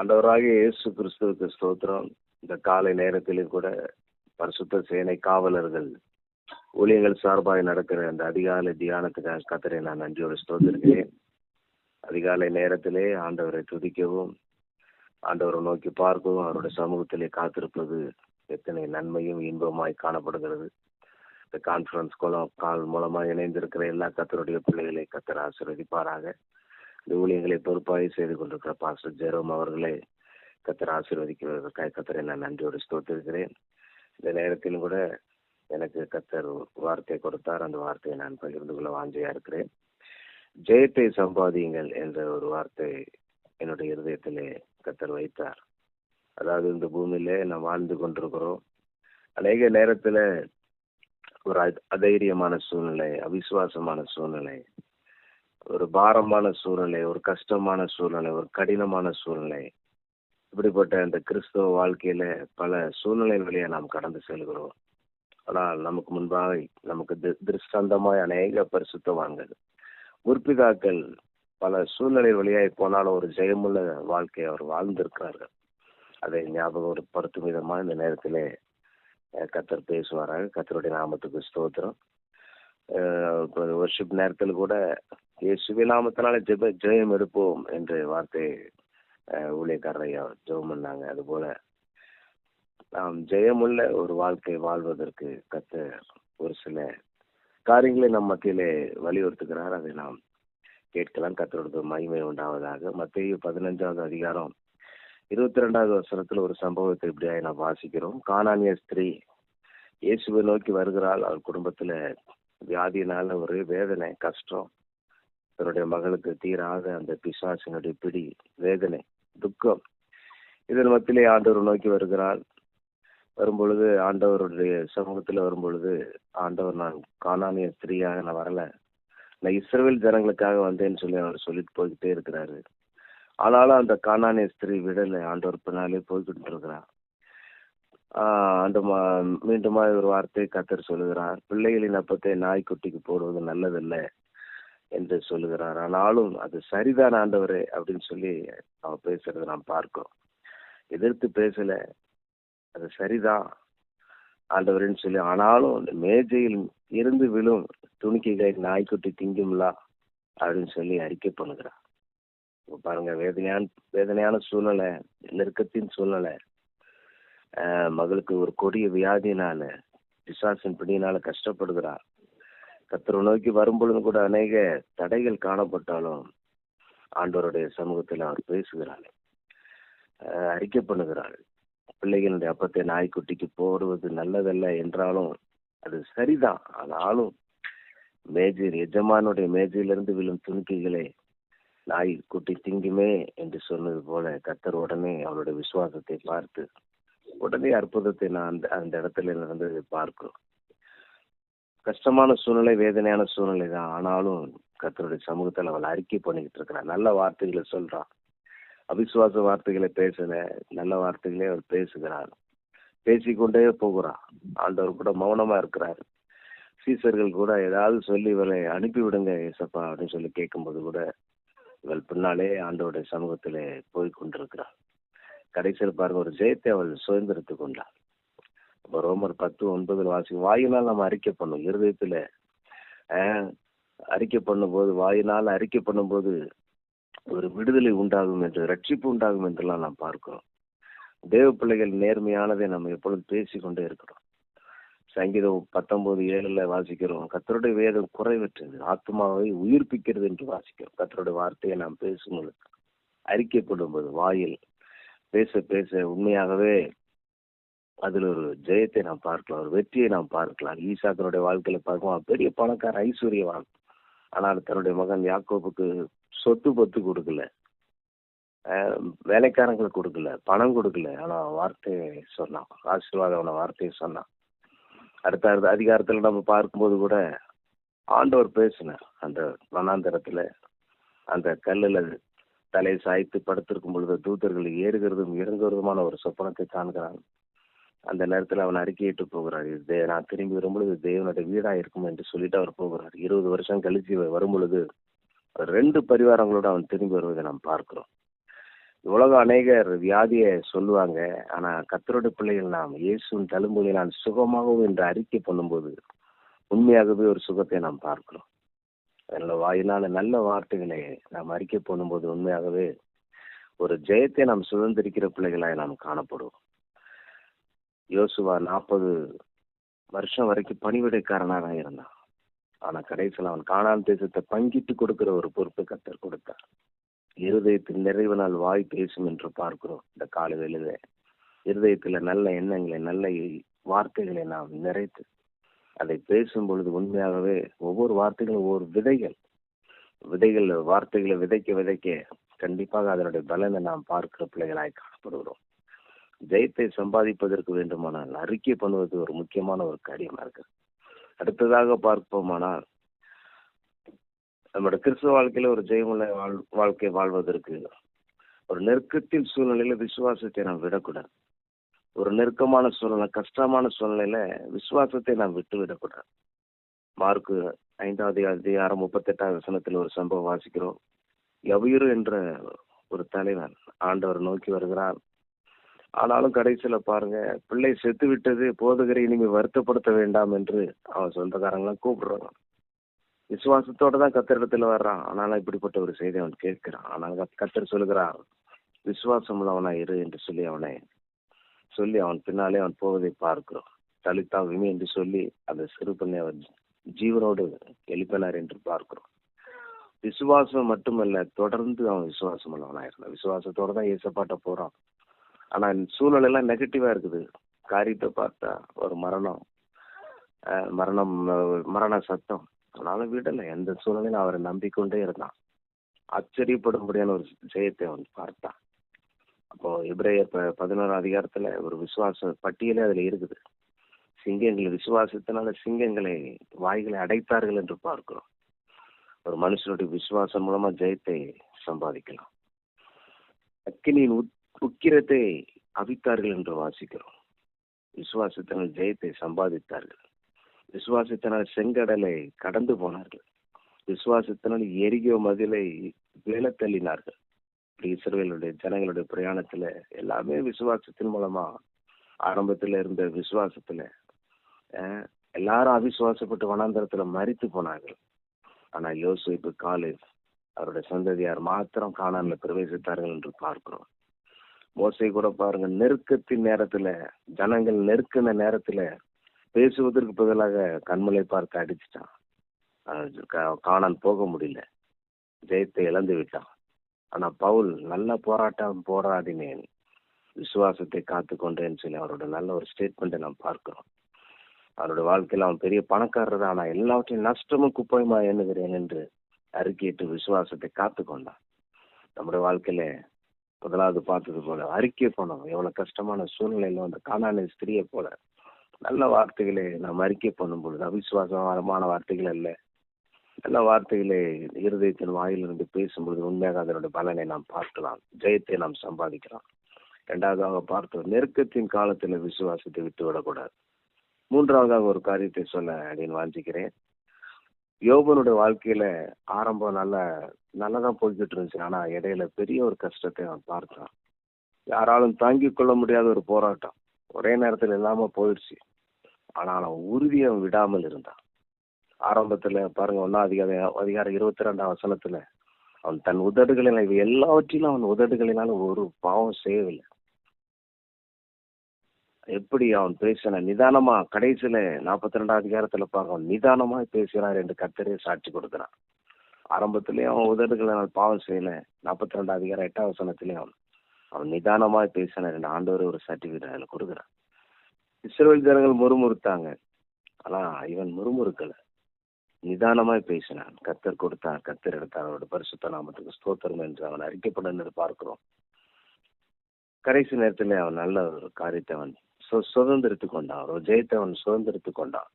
ஆண்டவராக இயேசு கிறிஸ்துவுக்கு ஸ்தோத்திரம். இந்த காலை நேரத்திலும் கூட பரிசுத்த சேனை காவலர்கள் ஊழியங்கள் சார்பாக நடக்கிற அந்த அதிகாலை தியானத்துக்காக கத்தரை நான் நன்றியோடு ஸ்தோத்திருக்கிறேன். அதிகாலை நேரத்திலே ஆண்டவரை துதிக்கவும் ஆண்டவரை நோக்கி பார்க்கவும் அவருடைய சமூகத்திலே காத்திருப்பது எத்தனை நன்மையும் இன்பமாய் காணப்படுகிறது. இந்த கான்ஃபரன்ஸ் கோலம் கால் மூலமாக இணைந்திருக்கிற எல்லா கத்தருடைய பிள்ளைகளை கத்தர் ஆசீர்வதிப்பாராக. இந்த ஊழியங்களை பொறுப்பாக செய்து கொண்டிருக்கிற பாஸ்டர் ஜெரோம் அவர்களை கத்தர் ஆசீர்வதிக்கிறதற்காக கத்தரை நான் நன்றியோடு ஸ்தோத்திருக்கிறேன். இந்த நேரத்திலும் கூட எனக்கு கத்தர் வார்த்தை கொடுத்தார். அந்த வார்த்தையை நான் பகிர்ந்து கொள்ள வாஞ்சையா இருக்கிறேன். ஜெயத்தை சம்பாதியுங்கள் என்ற ஒரு வார்த்தை என்னுடைய இருதயத்திலே கத்தர் வைத்தார். அதாவது இந்த பூமியிலே நாம் வாழ்ந்து கொண்டிருக்கிறோம். அநேக நேரத்துல ஒரு அதைரியமான சூழ்நிலை அவிசுவாசமான சூழ்நிலை ஒரு பாரமான சூழ்நிலை ஒரு கஷ்டமான சூழ்நிலை ஒரு கடினமான சூழ்நிலை. இப்படிப்பட்ட இந்த கிறிஸ்தவ வாழ்க்கையில பல சூழ்நிலை வழியா நாம் கடந்து செல்கிறோம். ஆனால் நமக்கு முன்பாக நமக்கு தி- திருஷ்டாந்தமாய் அநேக பரிசுத்தவான்கள் முற்பிதாக்கள் பல சூழ்நிலை வழியாய் போனாலும் ஒரு ஜெயமுள்ள வாழ்க்கையை அவர் வாழ்ந்திருக்கிறார்கள். அதை ஞாபகப்படுத்தும் விதமா இந்த நேரத்திலே கத்தர் பேசுவார்கள் கத்தருடைய நாமத்துக்கு ஸ்தோத்திரம். ஒர்ஷிப் நேரத்தில் கூட இயேசுவி நாமத்தினால ஜெப ஜெயம் எடுப்போம் என்ற வார்த்தை அஹ், ஊழியக்காரர் ஐயா ஜெபம் பண்ணாங்க. அதுபோல நாம் ஜெயமுள்ள ஒரு வாழ்க்கை வாழ்வதற்கு கத்த ஒரு சில காரியங்களை நம் மத்தியிலே வலியுறுத்துகிறார். அதை நாம் கேட்கலாம். கத்தரோட மகிமை உண்டாவதாக. மத்திய பதினஞ்சாவது அதிகாரம் இருபத்தி ரெண்டாவது வருஷத்துல ஒரு சம்பவத்தை இப்படியாக நாம் வாசிக்கிறோம். காணானிய ஸ்திரீ இயேசுவை நோக்கி வருகிறாள். அவர் குடும்பத்துல வியாதியினால ஒரு வேதனை கஷ்டம். தன்னுடைய மகளுக்கு தீராத அந்த பிசாசினுடைய பிடி வேதனை துக்கம் இதன் மத்தியிலே ஆண்டவர் நோக்கி வருகிறார். வரும்பொழுது ஆண்டவருடைய சமூகத்துல வரும்பொழுது ஆண்டவர் நான் காணானிய ஸ்திரீயாக நான் வரல. நான் இஸ்ரேல் ஜனங்களுக்காக வந்தேன்னு சொல்லி அவர் சொல்லிட்டு போய்கிட்டே இருக்கிறாரு. ஆனாலும் அந்த காணானிய ஸ்திரீ விடலை. ஆண்டவர் பின்னாலே போய்கிட்டு இருக்கிறார். ஆஹ் அந்த மீண்டுமா ஒரு வார்த்தை கத்தர் சொல்லுகிறார். பிள்ளைகளின் அப்பத்தை நாய்க்குட்டிக்கு போடுவது நல்லதில்லை. என்று சொல்லுகிறார். ஆனாலும் அது சரிதான் ஆண்டவரே அப்படின்னு சொல்லி அவ பேசுறதை நாம் பார்க்கிறோம். எதிர்த்து பேசல அது சரிதான் ஆண்டவரேன்னு சொல்லி ஆனாலும் அந்த மேஜையில் இருந்து விழும் துணிக்கைகளை நாய்க்குட்டி திங்கும்லா அப்படின்னு சொல்லி அறிக்கை பண்ணுகிறார். இப்ப பாருங்க வேதனையான வேதனையான சூழ்நிலை நெருக்கத்தின் சூழ்நிலை மகளுக்கு ஒரு கொடிய வியாதினால பிசாசின் பிடியினால கஷ்டப்படுகிறார். கத்தரை நோக்கி வரும்பொழுது கூட அநேக தடைகள் காணப்பட்டாலும் ஆண்டவருடைய சமூகத்தில் அவர் பேசுகிறாள் அறிக்கை பண்ணுகிறாள் பிள்ளைகளுடைய அப்பத்தை நாய்க்குட்டிக்கு போடுவது நல்லதல்ல என்றாலும் அது சரிதான். ஆனாலும் மேஜர் எஜமானுடைய மேஜையிலிருந்து விழும் துணிக்கைகளை நாய் குட்டி திங்குமே என்று சொன்னது போல கத்தர் உடனே அவளுடைய விசுவாசத்தை பார்த்து உடனே அற்புதத்தை நான் அந்த அந்த இடத்துல நடந்ததை பார்க்கிறோம். கஷ்டமான சூழ்நிலை வேதனையான சூழ்நிலை தான். ஆனாலும் கத்தருடைய சமூகத்தில் அவள் அறிக்கை பண்ணிக்கிட்டு இருக்கிறான். நல்ல வார்த்தைகளை சொல்றான். அவிசுவாச வார்த்தைகளை பேசல. நல்ல வார்த்தைகளே அவர் பேசுகிறார் பேசிக்கொண்டே போகிறார் ஆண்டவர் கூட மௌனமா இருக்கிறார். சீசர்கள் கூட ஏதாவது சொல்லி இவளை அனுப்பிவிடுங்க ஏசப்பா அப்படின்னு சொல்லி கேட்கும்போது கூட இவள் பின்னாலே ஆண்டவருடைய சமூகத்திலே போய் கொண்டிருக்கிறாள். கடைசியில் பாருங்க ஒரு ஜெயத்தை அவள் சுதந்திரத்து கொண்டாள். இப்போ ரோமர் பத்து ஒன்பதில் வாசி வாயினால் நம்ம அறிக்கை பண்ணும் இருதயத்தில். ஆஹ், அறிக்கை பண்ணும்போது வாயினால் அறிக்கை பண்ணும்போது ஒரு விடுதலை உண்டாகும் என்று ரட்சிப்பு உண்டாகும் என்றெல்லாம் நாம் பார்க்கிறோம். தேவ பிள்ளைகள் நேர்மையானதை நம்ம எப்பொழுதும் பேசிக்கொண்டே இருக்கிறோம். சங்கீதம் பத்தொன்பது ஏழுல வாசிக்கிறோம் கத்தருடைய வேதம் குறைவற்றது ஆத்மாவை உயிர்ப்பிக்கிறது என்று வாசிக்கிறோம். கத்தருடைய வார்த்தையை நாம் பேசும்போது அறிக்கைப்படும்போது வாயில் பேச பேச உண்மையாகவே அதில் ஒரு ஜெயத்தை நாம் பார்க்கலாம் ஒரு வெற்றியை நாம் பார்க்கலாம். ஈசாக்கனுடைய வாழ்க்கையில பார்க்கலாம் பெரிய பணக்கார ஐஸ்வர்யவான் ஆனால் தன்னுடைய மகன் யாக்கோபுக்கு சொத்து பத்து கொடுக்கல. வேலைக்காரங்களுக்கு கொடுக்கல பணம் கொடுக்கல. ஆனா வார்த்தையை சொன்னான் ஆசீர்வாதமான வார்த்தையை சொன்னான். அடுத்த அடுத்த அதிகாரத்துல நம்ம பார்க்கும்போது கூட ஆண்டவர் பேசினார். அந்த வனாந்தரத்துல அந்த கல்லுல தலை சாய்த்து படுத்திருக்கும் பொழுது தூதர்கள் ஏறுகிறதும் இறங்குறதுமான ஒரு சொப்பனத்தை காண்கிறான். அந்த நேரத்துல அவன் அறிக்கையிட்டு போகிறார். இது நான் திரும்பி வரும்பொழுது இது தேவனுடைய வீடா இருக்கும் என்று சொல்லிட்டு அவர் போகிறார். இருபது வருஷம் கழிச்சு வரும்பொழுது வரும் பொழுது ரெண்டு பரிவாரங்களோட அவன் திரும்பி வருவதை நாம் பார்க்கிறோம். உலகம் அநேகர் வியாதியை சொல்லுவாங்க. ஆனா கத்தரோட பிள்ளைகள் நாம் இயேசுவின் தழும்புகளை நான் சுகமாகவும் என்று அறிக்கை பண்ணும்போது உண்மையாகவே ஒரு சுகத்தை நாம் பார்க்கிறோம். அதனால வாயினால நல்ல வார்த்தைகளை நாம் அறிக்கை பண்ணும்போது உண்மையாகவே ஒரு ஜெயத்தை நாம் சுதந்திரிக்கிற பிள்ளைகளாய் நாம் காணப்படுவோம். யோசுவா நாற்பது வருஷம் வரைக்கும் பணிவிடைக்காரனாக இருந்தான். ஆனா கடைசியில் அவன் காணான் தேசத்தை பங்கிட்டு கொடுக்கிற ஒரு பொறுப்பை கத்தர் கொடுத்தார். இருதயத்தில் நிறைவினால் வாய் பேசும் என்று பார்க்கிறோம். இந்த கால வேளையில இருதயத்துல நல்ல எண்ணங்களை நல்ல வார்த்தைகளை நாம் நிறைத்து அதை பேசும் பொழுது உண்மையாகவே ஒவ்வொரு வார்த்தைகளும் ஒவ்வொரு விதைகள். விதைகள் வார்த்தைகளை விதைக்க விதைக்க கண்டிப்பாக அதனுடைய பலனை நாம் பார்க்கிற பிள்ளைகளாய் காணப்படுகிறோம். ஜெயத்தை சம்பாதிப்பதற்கு வேண்டுமானால் அறிக்கை பண்ணுவது ஒரு முக்கியமான ஒரு காரியமா இருக்கு. அடுத்ததாக பார்ப்போமானால் நம்மளோட கிறிஸ்துவ வாழ்க்கையில ஒரு ஜெயமுள்ள வாழ் வாழ்க்கை வாழ்வதற்கு ஒரு நெருக்கத்தின் சூழ்நிலையில விசுவாசத்தை நாம் விடக்கூடாது. ஒரு நெருக்கமான சூழ்நிலை கஷ்டமான சூழ்நிலையில விசுவாசத்தை நாம் விட்டு விடக்கூடாது. மார்க்கு ஐந்தாவது அதிகாரம் முப்பத்தெட்டாவது வசனத்தில் ஒரு சம்பவம் வாசிக்கிறோம். எவயுரு என்ற ஒரு தலைவன் ஆண்டவர் நோக்கி வருகிறார். ஆனாலும் கடைசியில பாருங்க பிள்ளை செத்து விட்டது போதுகிற இனிமே வருத்தப்படுத்த வேண்டாம் என்று அவன் சொந்தக்காரங்களாம் கூப்பிடுறாங்க. விசுவாசத்தோட தான் கத்திரிடத்துல வர்றான். ஆனாலும் இப்படிப்பட்ட ஒரு செய்தி அவன் கேட்கிறான். ஆனால் கத்தர் சொல்லுகிறான் விசுவாசம் உள்ளவனா இரு என்று சொல்லி அவனை சொல்லி அவன் பின்னாலே அவன் போவதை பார்க்கிறோம். தலித்தா விமி என்று சொல்லி அந்த சிறு பெண்ணை அவர் ஜீவனோடு எழுப்பினார் என்று பார்க்கிறோம். விசுவாசம் மட்டுமல்ல தொடர்ந்து அவன் விசுவாசம் உள்ளவனா இருந்தான் விசுவாசத்தோட தான் ஏசப்பாட்ட போறான். ஆனா சூழல் எல்லாம் நெகட்டிவா இருக்குது. காரியத்தை பார்த்தா ஒரு மரணம் மரணம் மரண சத்தம். அதனால விடல. எந்த சூழ்நிலையும் அவரை நம்பிக்கொண்டே இருந்தான். ஆச்சரியப்படும்படியான ஒரு ஜெயத்தை அவன் பார்த்தான். அப்போ இப்ரேயர் பதினோரு அதிகாரத்துல ஒரு விசுவாச பட்டியலே அதுல இருக்குது. சிங்கங்கள் விசுவாசத்தினால சிங்கங்களை வாய்களை அடைத்தார்கள் என்று பார்க்கிறோம். ஒரு மனுஷனுடைய விசுவாசம் மூலமா ஜெயத்தை சம்பாதிக்கலாம். அக்கினியின் உக்கிரத்தை அவித்தார்கள் என்று வாசிக்கிறோம். விசுவாசத்தினால் ஜெயத்தை சம்பாதித்தார்கள். விசுவாசத்தினால் செங்கடலை கடந்து போனார்கள். விசுவாசத்தினால் எரிகோ மதிலை வேலை தள்ளினார்கள். இஸ்ரேலுடைய ஜனங்களுடைய பிரயாணத்துல எல்லாமே விசுவாசத்தின் மூலமா ஆரம்பத்துல இருந்த விசுவாசத்துல எல்லாரும் அவிசுவாசப்பட்டு வனாந்தரத்துல மறித்து போனார்கள். ஆனா யோசிப்பு காலேஜ் அவருடைய சந்ததியார் மாத்திரம் காணாமல் பிரவேசித்தார்கள் என்று பார்க்கிறோம். மோசை கூட பாருங்க நெருக்கத்தின் நேரத்துல ஜனங்கள் நெருக்கின நேரத்துல பேசுவதற்கு பதிலாக கண்மலை பார்த்து அடிச்சிட்டான். காணான் போக முடியல. ஜெயத்தை இழந்து விட்டான். ஆனா பவுல் நல்ல போராட்டம் போராடினேன். விசுவாசத்தை காத்து கொண்டேன்னு சொல்லி அவரோட நல்ல ஒரு ஸ்டேட்மெண்ட்டை நாம் பார்க்கிறோம். அவரோட வாழ்க்கையில் அவன் பெரிய பணக்காரர் ஆனா எல்லாவற்றையும் நஷ்டமும் குப்பையுமா எண்ணுகிறேன் என்று அறிக்கையிட்டு விசுவாசத்தை காத்து கொண்டான். நம்முடைய வாழ்க்கையில முதலாவது பார்த்தது போல அறிக்கை பண்ணணும் எவ்வளவு கஷ்டமான சூழ்நிலையில வந்து காணான ஸ்திரியை போல. நல்ல வார்த்தைகளை நாம் அறிக்கை பண்ணும் பொழுது அவிசுவாசமான வார்த்தைகள் அல்ல. நல்ல வார்த்தைகளை இருதயத்தின் வாயிலிருந்து பேசும்பொழுது உண்மையாக அதனுடைய பலனை நாம் பார்க்கலாம். ஜெயத்தை நாம் சம்பாதிக்கலாம். இரண்டாவதாக பார்த்தோம் நெருக்கத்தின் காலத்துல விசுவாசத்தை விட்டு விடக்கூடாது மூன்றாவதாக ஒரு காரியத்தை சொல்ல அப்படின்னு வாஞ்சிக்கிறேன். யோபனுடைய வாழ்க்கையில ஆரம்பம் நல்ல நல்லதான் போய்கிட்டு இருந்துச்சு ஆனா இடையில பெரிய ஒரு கஷ்டத்தை அவன் பார்த்தான். யாராலும் தாங்கிக் கொள்ள முடியாத ஒரு போராட்டம். ஒரே நேரத்தில் இல்லாம போயிடுச்சு. ஆனால் அவன் உறுதியை விடாமல் இருந்தான். ஆரம்பத்துல பாருங்க ஒன்னா அதிகார அதிகாரம் இருபத்தி ரெண்டாம் வசனத்துல அவன் தன் உதடுகளில் இவை எல்லாவற்றிலும் அவன் உதடுகளினால ஒரு பாவம் செய்யவில்லை. எப்படி அவன் பேசின நிதானமா கடைசியில நாற்பத்தி ரெண்டாம் அதிகாரத்துல பார்க்க அவன் நிதானமா பேசுகிறான் என்று கத்தரே சாட்சி கொடுக்கிறான். ஆரம்பத்திலேயே அவன் உதடுகளை நான் பாவம் செய்யல நாற்பத்தி ரெண்டாம் அதிகாரம் எட்டாம் வசனத்திலேயும் அவன் அவன் நிதானமா பேசினார் என்று ஆண்டவர் ஒரு சர்டிபிகேட் அதில் கொடுக்குறான். இஸ்ரேல் ஜனங்கள் முறுமுறுத்தாங்க. ஆனா இவன் முறுமுறுக்கல. நிதானமாய் பேசினான். கத்தர் கொடுத்தான் கத்தர் எடுத்தான் அவரோட பரிசுத்த நாமத்துக்கு ஸ்தோத்திரம் என்று அவன் அறிக்கைப்பட பார்க்கிறோம். கடைசி நேரத்தில் அவன் நல்ல ஒரு காரியத்தை அவன் சுதந்திரித்து கொண்டான் ஜெயத்தை அவன் சுதந்திரித்து கொண்டான்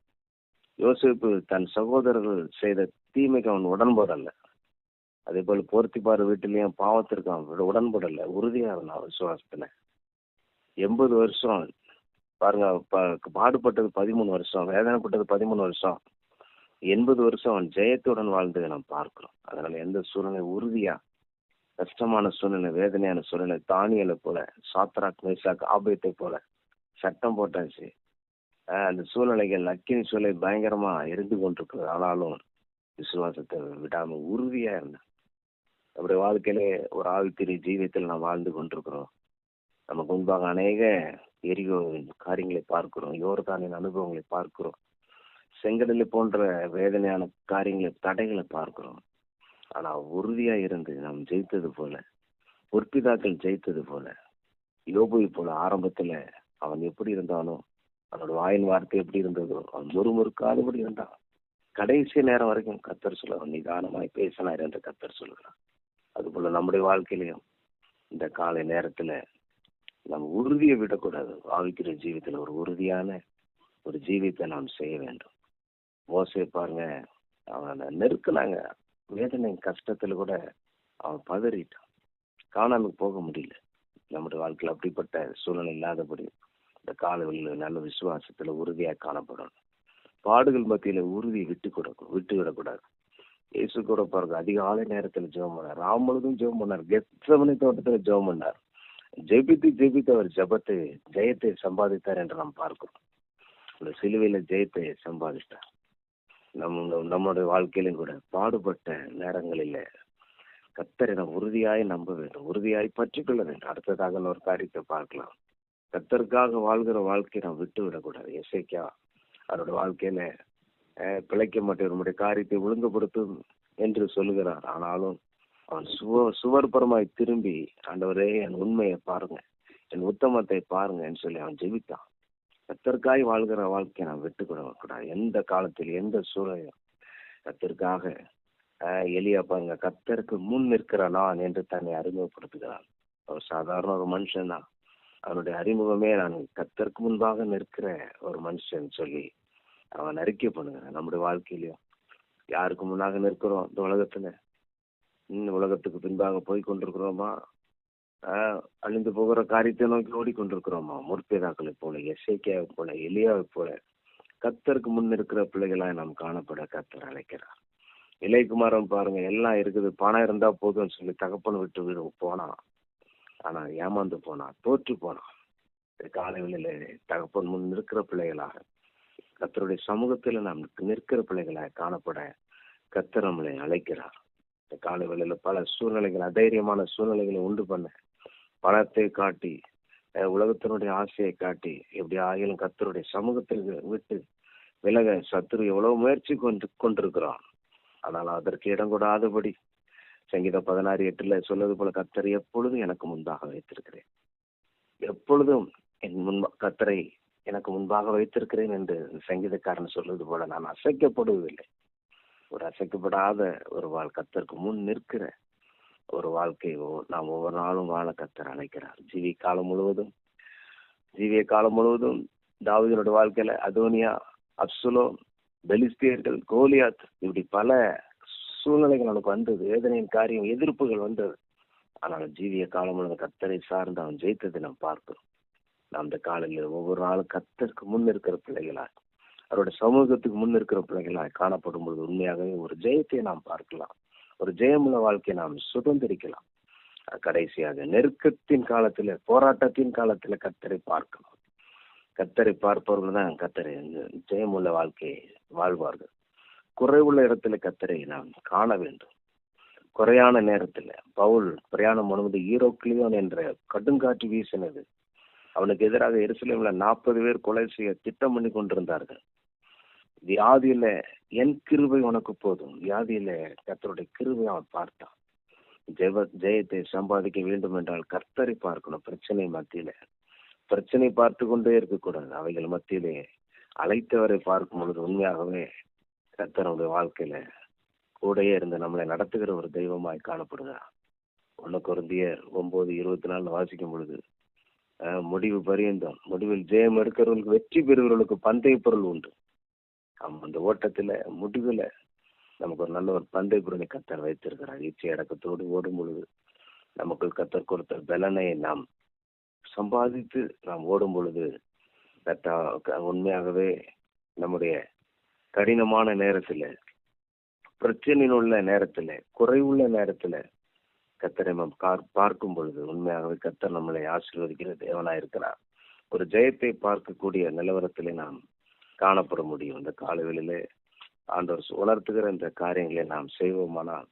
யோசிப்பு தன் சகோதரர்கள் செய்த தீமைக்கு அவன் உடன்படல. அதே போல போர்த்திப்பார் வீட்டிலையும் பாவத்திற்கு அவன் உடன்படல. உறுதியா இருந்தான் விசுவாசத்துல. எண்பது வருஷம் பாருங்க பாடுபட்டது பதிமூணு வருஷம் வேதனைப்பட்டது பதிமூணு வருஷம். எண்பது வருஷம் அவன் ஜெயத்துடன் வாழ்ந்ததை நாம் பார்க்கிறோம். அதனால எந்த சூழ்நிலை உறுதியா கஷ்டமான சூழ்நிலை வேதனையான சூழ்நிலை தானியலை போல சாத்ராக் மேசாக் ஆபயத்தை போல சட்டம் போட்டாச்சு. அந்த சூழ்நிலைகள் அக்கினி சூழலை பயங்கரமா எரிந்து கொண்டிருக்கிறது ஆனாலும் விசுவாசத்தை விடாம உறுதியா இருந்தேன் நம்முடைய வாழ்க்கையிலே ஒரு ஆழ்த்திரி ஜீவியத்தில் நாம் வாழ்ந்து கொண்டிருக்கிறோம். நமக்கு முன்பாக அநேக எரியோ காரியங்களை பார்க்கிறோம். யோர்தானின் அனுபவங்களை பார்க்கிறோம். செங்கடலை போன்ற வேதனையான காரியங்களை தடைகளை பார்க்கிறோம். ஆனா உறுதியா இருந்து நாம் ஜெயித்தது போல பொற்பிதாக்கள் ஜெயித்தது போல யோபுவை போல ஆரம்பத்துல அவன் எப்படி இருந்தானோ அவனோட வாயின் வார்த்தை எப்படி இருந்ததோ அவன் முறுமுறுக்காதபடி இருந்தான். கடைசி நேரம் வரைக்கும் கத்தர் சொல்லுவான் நிதானமாய் பேசினார் என்று கத்தர் சொல்லுகிறான் அதுபோல நம்முடைய வாழ்க்கையிலையும் இந்த காலை நேரத்துல நம்ம உறுதியை விடக்கூடாது. வாழ்க்கிற ஜீவித்துல ஒரு உறுதியான ஒரு ஜீவித்தை நாம் செய்ய வேண்டும். மோசை பாருங்க அவனை நெருக்கினாங்க. வேதனை கஷ்டத்துல கூட அவன் பதறிட்டான். காணாமல் போக முடியல. நம்முடைய வாழ்க்கையில் அப்படிப்பட்ட சூழ்நிலை இல்லாதபடி இந்த காலவெளியில் நல்ல விசுவாசத்துல உறுதியா காணப்படணும். பாடுகள் மத்தியில உறுதியை விட்டு கொடுக்கணும் விட்டு விடக்கூடாது. இயேசு கூட பாருங்க அதிகாலை நேரத்துல ஜெபம் பண்ணார். ராம் முழுதும் ஜெபம் பண்ணார். கெத்தவனை தோட்டத்துல ஜெபம் பண்ணார். ஜெபித்து ஜெபித்து அவர் ஜபத்தை ஜெயத்தை சம்பாதித்தார் என்று நாம் பார்க்கிறோம். அந்த சிலுவையில ஜெயத்தை சம்பாதித்தார். நம்ம நம்முடைய வாழ்க்கையிலும் கூட பாடுபட்ட நேரங்களில கத்தரை நாம் உறுதியாய் நம்ப வேண்டும். உறுதியாய் பற்றி கொள்ள வேண்டும். அடுத்ததாக ஒரு காரியத்தை பார்க்கலாம். கத்தருக்காக வாழ்கிற வாழ்க்கையை நான் விட்டு விடக்கூடாது. எசைக்கா அவரோட வாழ்க்கையில பிழைக்க மாட்டேன் உன்னுடைய காரியத்தை ஒழுங்குபடுத்தும் என்று சொல்லுகிறார். ஆனாலும் அவன் சுவ சுவர்பரமாய் திரும்பி ஆண்டவரே என் உண்மையை பாருங்க. என் உத்தமத்தை பாருங்கன்னு சொல்லி அவன் ஜெபித்தான். கத்தற்காய் வாழ்கிற வாழ்க்கையை நான் விட்டு கூடாது எந்த காலத்தில் எந்த சூழலையும் கத்தருக்காக ஆஹ், எலியா பாருங்க கத்தருக்கு முன் நிற்கிற நான் என்று தன்னை அறிமுகப்படுத்துகிறான் அவர் சாதாரண ஒரு மனுஷன் தான். அவனுடைய அறிமுகமே நான் கத்தற்கு முன்பாக நிற்கிற ஒரு மனுஷன் சொல்லி அவன் அறிக்கை பண்ணுங்க நம்முடைய வாழ்க்கையிலயும் யாருக்கு முன்னாக நிற்கிறோம்? இந்த உலகத்துல. உலகத்துக்கு பின்பாக போய் கொண்டிருக்கிறோமா? ஆஹ் அழிந்து போகிற காரியத்தை நோக்கி ஓடிக்கொண்டிருக்கிறோமா? முற்பேதாக்களை போல எஸ்ஐக்கியாவை போல எலியாவை போல. கத்தருக்கு முன் இருக்கிற பிள்ளைகளாய் நாம் காணப்பட கத்தர் அழைக்கிறார். இலைக்குமாரன் பாருங்க எல்லாம் இருக்குது பணம் இருந்தா போதும்னு சொல்லி தகப்பன் விட்டு வீடு போனான். ஆனா ஏமாந்து போனான் தோற்று போனான் இந்த தகப்பன் முன் நிற்கிற பிள்ளைகளாக கத்தருடைய சமூகத்துல நாம் நிற்கிற பிள்ளைகளாக காணப்பட கத்தர் நம்மளை அழைக்கிறார். இந்த காலை பல சூழ்நிலைகள் அதைரியமான சூழ்நிலைகளை உண்டு பண்ண பணத்தை காட்டி அஹ் உலகத்தினுடைய ஆசையை காட்டி எப்படி ஆயிலும் கத்தருடைய சமூகத்தில் விட்டு விலக சத்துரு எவ்வளவு முயற்சி கொண்டு கொண்டிருக்கிறான். ஆனால் அதற்கு இடம் கூடாதபடி சங்கீதம் பதினாறு எட்டுல சொன்னது போல கத்தரை எப்பொழுதும் எனக்கு முன்பாக வைத்திருக்கிறேன். எப்பொழுதும் என் முன்பா கத்தரை எனக்கு முன்பாக வைத்திருக்கிறேன் என்று சங்கீதக்காரன் சொல்வது போல நான் அசைக்கப்படுவதில்லை. ஒரு அசைக்கப்படாத ஒரு வாழ் கத்தருக்கு முன் நிற்கிற ஒரு வாழ்க்கை நாம் ஒவ்வொரு நாளும் வாழ கத்தர் அழைக்கிறார். ஜீவி காலம் முழுவதும் ஜீவிய காலம் முழுவதும் தாவீதினுடைய வாழ்க்கையில அதோனியா அப்சுலோ பெலிஸ்தியர்கள் கோலியாத் இப்படி பல சூழ்நிலைகள் அவனுக்கு வந்தது வேதனையின் காரியம் எதிர்ப்புகள் வந்தது. ஆனால் ஜீவிய காலம் முழுவதும் கத்தரை சார்ந்து அவன் ஜெயித்ததை நாம் பார்க்கிறோம். நாம் இந்த காலையில் ஒவ்வொரு நாளும் கத்தருக்கு முன் இருக்கிற பிள்ளைகளாய் அவருடைய சமூகத்துக்கு முன் இருக்கிற பிள்ளைகளாய் காணப்படும் பொழுது உண்மையாகவே ஒரு ஜெயத்தை நாம் பார்க்கலாம். ஒரு ஜெயமுள்ள வாழ்க்கையை நாம் சுதந்திரிக்கலாம். கடைசியாக நெருக்கத்தின் காலத்துல போராட்டத்தின் காலத்துல கத்தரை பார்க்கணும் கத்தரை பார்ப்பவர்கள் தான் கத்தரை ஜெயமுள்ள வாழ்க்கையை வாழ்வார்கள். குறைவுள்ள இடத்துல கத்தரை நாம் காண வேண்டும். குறையான நேரத்துல பவுல் பிரயாணம் பண்ணுவது ஈரோக்லியோன் என்ற கடுங்காற்று வீசினது. அவனுக்கு எதிராக எருசலேம்ல நாற்பது பேர் கொலை செய்ய திட்டம் பண்ணி கொண்டிருந்தார்கள். வியாதியில என் கிருபை உனக்கு போதும். வியாதியில கத்தருடைய கிருபை அவன் பார்த்தான். ஜெய ஜெயத்தை சம்பாதிக்க வேண்டும் என்றால் கர்த்தரை பார்க்கணும் பிரச்சனை மத்தியில. பிரச்சனை பார்த்து கொண்டே இருக்கக்கூடாது. அவைகள் மத்தியிலே அழைத்தவரை பார்க்கும் பொழுது உண்மையாகவே கத்தனுடைய வாழ்க்கையில கூடயே இருந்து நம்மளை நடத்துகிற ஒரு தெய்வமாய் காணப்படுகிறார். ஒன்று குருந்தியர் ஒன்பது இருபத்தி நாலு வாசிக்கும் பொழுது முடிவு பரியந்தம். முடிவில் ஜெயம் எடுக்கிறவர்களுக்கு வெற்றி பெறுகிறவர்களுக்கு பந்தய பொருள் உண்டு. ஆமா அந்த ஓட்டத்துல முடிவுல நமக்கு ஒரு நல்ல ஒரு பந்தய பொருளை கத்தர் வைத்திருக்கிறார். இச்சை அடக்கத்தோடு ஓடும் பொழுது நமக்கு கத்தர் கொடுத்த பலனை நாம் சம்பாதித்து நாம் ஓடும் பொழுது கத்தா க- உண்மையாகவே நம்முடைய கடினமான நேரத்துல பிரச்சனையில் உள்ள நேரத்துல குறைவுள்ள நேரத்துல கத்தரை நாம் பார்க்கும் பொழுது உண்மையாகவே கத்தர் நம்மளை ஆசீர்வதிக்கிற தேவனாய் இருக்கிறார். ஒரு ஜெயத்தை பார்க்கக்கூடிய நிலவரத்திலே நாம் காணப்பட முடியும். இந்த காலவெளியிலே ஆண்டவர் உணர்த்துகிற இந்த காரியங்களை நாம் செய்வோமானால்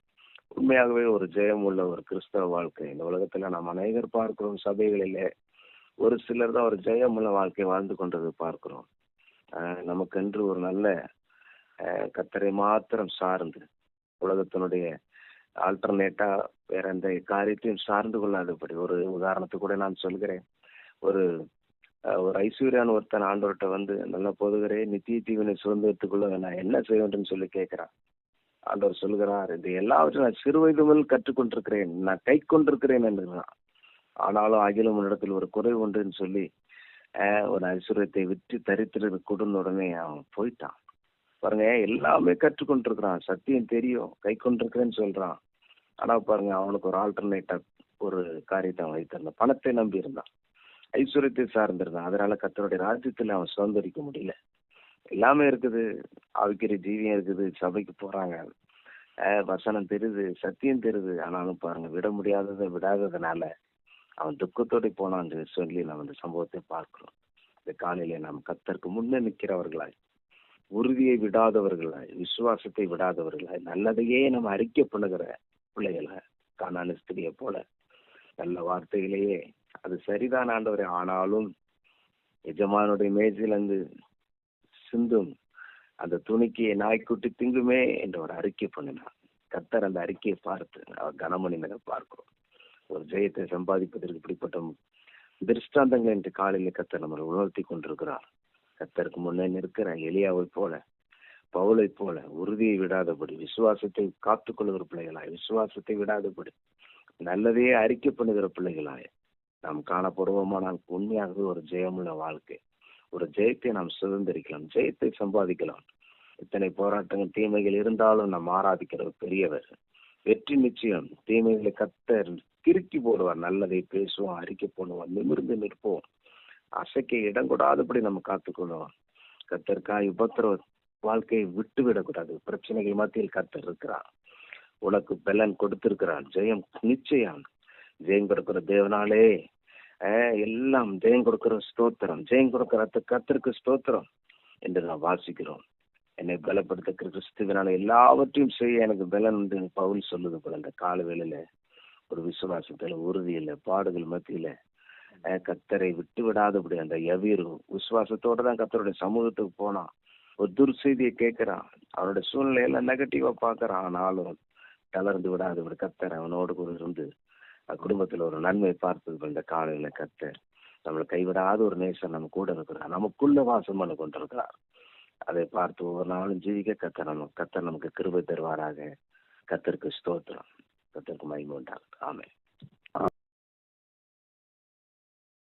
உண்மையாகவே ஒரு ஜெயம் உள்ள ஒரு கிறிஸ்தவ வாழ்க்கை. இந்த உலகத்துல நாம் அநேகர் பார்க்கிறோம். சபைகளிலே ஒரு சிலர் தான் ஒரு ஜெயம் உள்ள வாழ்க்கை வாழ்ந்து கொண்டது பார்க்கிறோம். ஆஹ் நமக்கென்று ஒரு நல்ல கத்தரை மாத்திரம் சார்ந்து உலகத்தினுடைய ஆல்டர்னேட்டா வேற எந்த காரியத்தையும் சார்ந்து கொள்ளாதபடி. ஒரு உதாரணத்துக்கு கூட நான் சொல்கிறேன். ஒரு ஒரு ஐஸ்வர்யான் ஒருத்தன் ஆண்டவர்கிட்ட வந்து நல்ல போதுகிறே நித்திய தீவினை சுதந்திரத்துக்குள்ள நான் என்ன செய்ய வேண்டும் சொல்லி கேட்கிறான். ஆண்டவர் சொல்கிறார் இது எல்லாவற்றையும் நான் சிறு வயது முதல் கற்றுக்கொண்டிருக்கிறேன். நான் கை கொண்டிருக்கிறேன் என்கிறான் ஆனாலும் அகிலம் இடத்தில் ஒரு குறை உண்டுன்னு சொல்லி ஒரு ஐஸ்வர்யத்தை விற்று தரித்திர கொடுன உடனே அவன் போயிட்டான். பாருங்க எல்லாமே கற்றுக்கொண்டிருக்கிறான். சத்தியம் தெரியும். கை கொண்டிருக்கிறேன்னு சொல்றான். ஆனா பாருங்க அவனுக்கு ஒரு ஆல்டர்னேட்டா ஒரு காரியத்தை அவன் வைத்திருந்தான். பணத்தை நம்பி இருந்தான். ஐஸ்வர்யத்தை சார்ந்திருந்தான். அதனால கத்தருடைய ராஜ்யத்துல அவன் சுதந்திரிக்க முடியல. எல்லாமே இருக்குது. ஆவிக்கிற ஜீவியம் இருக்குது. சபைக்கு போறாங்க. வசனம் தெரியுது. சத்தியம் தெரியுது. ஆனாலும் பாருங்க விட முடியாததை விடாததுனால அவன் துக்கத்தோட போனான்னு சொல்லி நம்ம இந்த சம்பவத்தை பார்க்கிறோம். இந்த காலையில நாம் கத்தருக்கு முன்னே நிற்கிறவர்களாய் உறுதியை விடாதவர்களாய் விசுவாசத்தை விடாதவர்களாய் நல்லதையே நம்ம அறிக்கை பண்ணுகிற பிள்ளைகளை காணான ஸ்திரியை போல நல்ல வார்த்தைகளையே அது சரிதான் ஆண்டவரே. ஆனாலும் எஜமானுடைய மேஜிலிருந்து சிந்தும் அந்த துணிக்கு நாய்க்குட்டி திங்குமே என்ற ஒரு அறிக்கை பண்ணினார். கத்தர் அந்த அறிக்கையை பார்த்து அவர் நகர் பார்க்கிறோம். ஒரு ஜெயத்தை சம்பாதிப்பதற்கு இப்படிப்பட்ட திருஷ்டாந்தங்கள் என்று காலையில கத்தர் நம்மளை உணர்த்தி கொண்டிருக்கிறார். கத்தருக்கு முன்னே நிற்கிற எளியாவை போல பவுலை போல உறுதியை விடாதபடி விசுவாசத்தை காத்துக்கொள்கிற பிள்ளைகளாய் விசுவாசத்தை விடாதபடி நல்லதையே அறிக்கை பண்ணுகிற பிள்ளைகளாய் நாம் காணப்பருவமானால் உண்மையாகவே ஒரு ஜெயமுள்ள வாழ்க்கை ஒரு ஜெயத்தை நாம் சுதந்திரிக்கலாம் ஜெயத்தை சம்பாதிக்கலாம். இத்தனை போராட்டங்கள் தீமைகள் இருந்தாலும் நாம் ஆராதிக்கிற ஒரு பெரியவர். வெற்றி நிச்சயம். தீமைகளை கத்தர் கிறுக்கி போடுவார் நல்லதை பேசுவோம் அறிக்கை பண்ணுவோம் நிமிர்ந்து நிற்போம். அசைக்க இடம் கூடாதபடி நம்ம காத்துக்கொள்வோம் கத்தருக்காய் உபத்திர வாழ்க்கையை விட்டு விடக்கூடாது பிரச்சனைகள் மத்தியில் கத்தர் இருக்கிறான் உனக்கு பலன் கொடுத்திருக்கிறான் ஜெயம் நிச்சயம். ஜெயம் கொடுக்கிற தேவனாலே. ஆஹ் எல்லாம் ஜெயம் கொடுக்கிற ஸ்தோத்திரம். ஜெயம் கொடுக்கிற கத்திற்கு ஸ்தோத்திரம் என்று நான் வாசிக்கிறோம். என்னை பலப்படுத்த கிறிஸ்துவனால எல்லாவற்றையும் செய்ய எனக்கு பலன் உண்டு பவுல் சொல்லுது போல இந்த கால வேளையில ஒரு விசுவாசத்துல உறுதியில பாடுகள் மத்தியில. கத்தரை விட்டு விடாதபடி அந்த எவீர் விசுவாசத்தோட தான் கத்தருடைய சமூகத்துக்கு போனான். ஒரு துர்செய்தியை கேட்கிறான். அவனுடைய சூழ்நிலையில நெகட்டிவா பாக்குறான் ஆனாலும் தளர்ந்து விடாதபடி கத்தர் அவனோடு கூட இருந்து குடும்பத்துல ஒரு நன்மை பார்த்தது இந்த காலையில கத்தர் நம்மளை கைவிடாத ஒரு நேசம் நம்ம கூட இருக்கிறார். நமக்குள்ள வாசம் பண்ண கொண்டிருக்கிறார். அதை பார்த்து ஒவ்வொரு நாளும் ஜீவிக்க கத்தர் நம்ம கத்தர் நமக்கு கிருபை தருவாராக. கத்தருக்கு ஸ்தோத்திரம்.